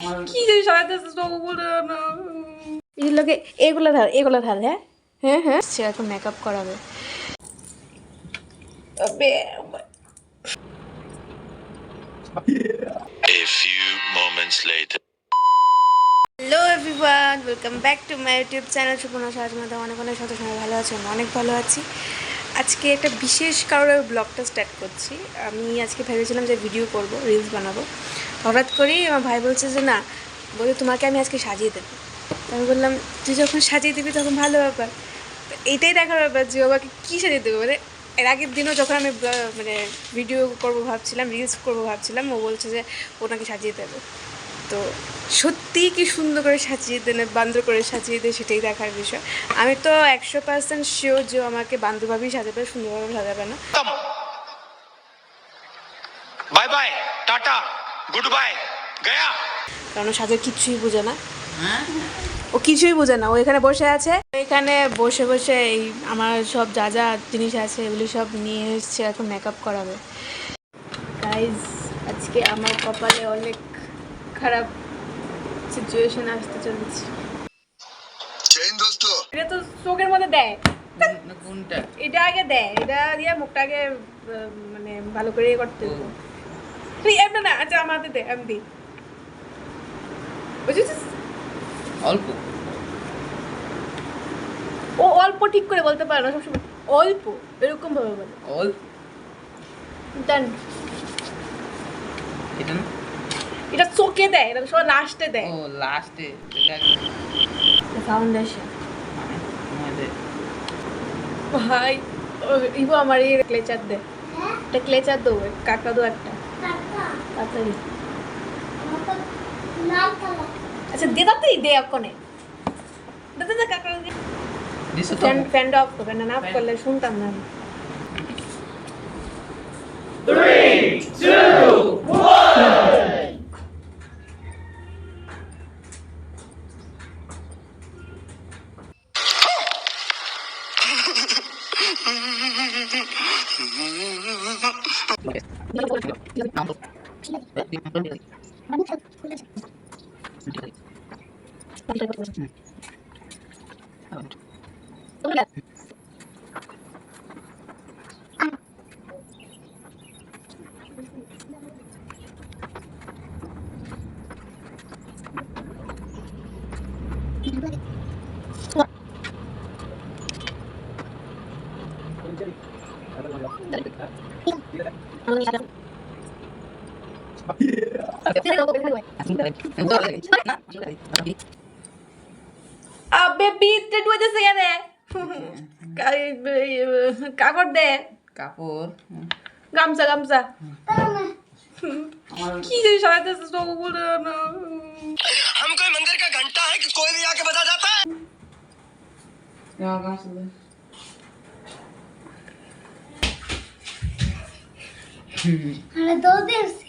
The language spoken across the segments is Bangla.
কি যে সাজাতেছে সব বলে না। এগুলোকে এগুলো ধার এগুলো ধার হ্যাঁ? হ্যাঁ হ্যাঁ। সে এখন মেকআপ করাবে। A few moments later. Hello everyone welcome back to my YouTube channel Suparna সাহায্য অনেক অনেক সাথে সবাই ভালো আছি আমি অনেক ভালো আছি। আজকে একটা বিশেষ কারণে ব্লগটা স্টার্ট করছি। আমি আজকে ভেবেছিলাম যে ভিডিও করব রিলস বানাবো। হঠাৎ করেই আমার ভাই বলছে যে, না, বলে তোমাকে আমি আজকে সাজিয়ে দেবো। আমি বললাম, তুই যখন সাজিয়ে দিবি তখন ভালো ব্যাপার। এটাই দেখার ব্যাপার যে বাবাকে কী সাজিয়ে দেবো। মানে এর আগের দিনও যখন আমি মানে ভিডিও করব ভাবছিলাম রিলস করব ভাবছিলাম, ও বলছে যে ওনাকে সাজিয়ে দেবে। তো সত্যিই কি সুন্দর করে সাজিয়ে দেন বান্ধব করে সাজিয়ে দেয়, সেটাই দেখার বিষয়। আমি তো একশো পার্সেন্ট শিওর যে আমাকে বান্ধবভাবেই সাজাবে, সুন্দরভাবে সাজাবে না। Bye bye tata goodbye গয়া কারণ সাজের কিচ্ছুই বোঝে না। ও কিছুই বোঝে না। ও এখানে বসে আছে। এখানে বসে বসে এই আমার সব যা যা জিনিস আছে এগুলি সব নিয়ে এসছে এখন মেকআপ করাবে। গাইজ আজকে আমার কপালে অনেক খারাপ সিচুয়েশন আসতে চলেছে। এটা তো চোখের মধ্যে দেয়। এটা আগে দেয়। এটা দিয়ে মুখটা আগে মানে ভালো করে করতে তুই এমনি না আচ্ছা আমাতে দে আমি দিই বুঝেছিস অল্প ও অল্প ঠিক করে বলতে পারে না সবসময়। অল্প এরকম ভাবে বলে। অল্প দেন এটা না এটা চোখে দেয় এটা সব লাস্টে দেয়। ও লাস্টে ফাউন্ডেশন মানে ভাই ও, ইবো আমার এই ক্লেচার দে। একটা ক্লেচার দেবো কাকা দো একটা। তাড়াতাড়ি। আচ্ছা দে তাড়াতাড়ি দে অকনে দে দে দে কাকা দে। দিছো তো। ফ্যান ফ্যানটা অফ করবেন না অফ করলে শুনতাম না আমি। Terima kasih. আবে বিতে ডুয়েছে কেন কাপড় দে কাপড় গামছা গামছা কি যে সাজাতেছে সব বলে না हम कोई मंदिर का घंटा है कि कोई भी आके बजा जाता है अरे दो देर से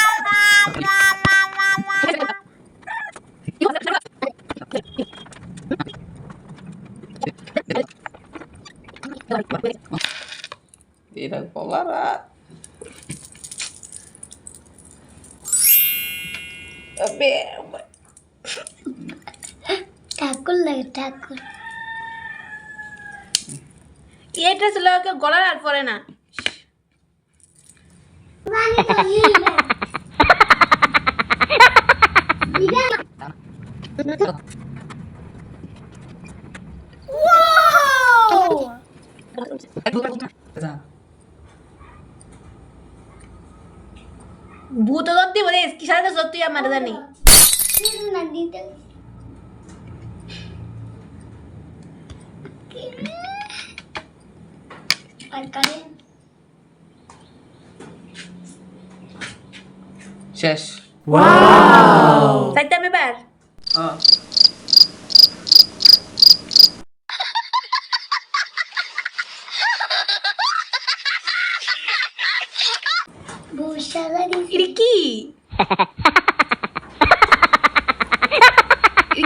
আবে ঠাকুর লাগে ঠাকুর এই ড্রেস লোকে গলার আর পরে না। ভূত ধরতে বলে কি সাজাতে সত্যি আমার জানি নদীতে আর কারে শেষ চাইতে আমি এবার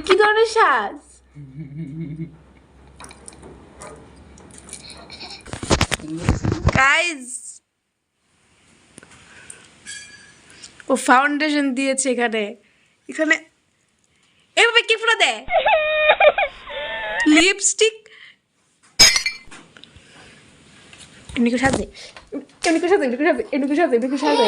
কি ধরনের সাজ? গাইজ ও ফাউন্ডেশন দিয়েছে এখানে। এখানে এভাবে কি ফুলে দেয়? লিপস্টিক এমনি করে সাজে। এমনি করে সাজে এমনি করে সাজে এমনি করে সাজে এমনি করে সাজে।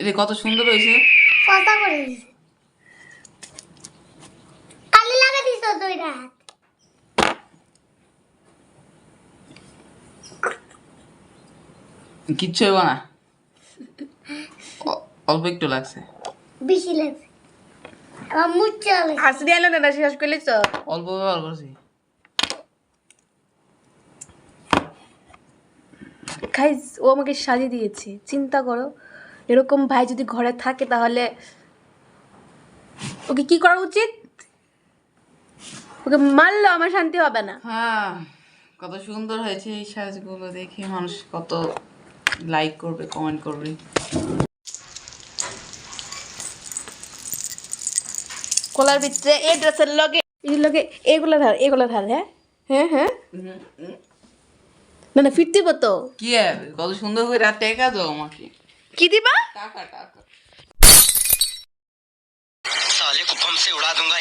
এটা কত সুন্দর হয়েছে। फसा করে দিছে। কালি লাগা দিছ দুইটা হাত কিচ্ছু হইব না। অল্প একটু লাগছে। বেশি লাগছে। আমার মুখ চলে হাসি আইলো না শেষ করলে তো অল্প ব্যবহার করছি। গাইজ ও আমাকে সাজিয়ে দিয়েছে। চিন্তা করো। এরকম ভাই যদি ঘরে থাকে তাহলে ওকে কি করা উচিত? ওকে মারলেও আমার শান্তি হবে না। হ্যাঁ কত সুন্দর হয়েছে এই সাজগুলো দেখে মানুষ কত লাইক করবে কমেন্ট করবে। কলার ভিতরে এই ড্রেসের লগে এই লগে এগুলা ধার এগুলা ধার হ্যাঁ? হ্যাঁ হ্যাঁ? না না ফিরতে তো। কি কত সুন্দর করে আর টেকা দাও আমাকে। কি দিবা টাকা টাকা साले को बम से उड़ा दूंगा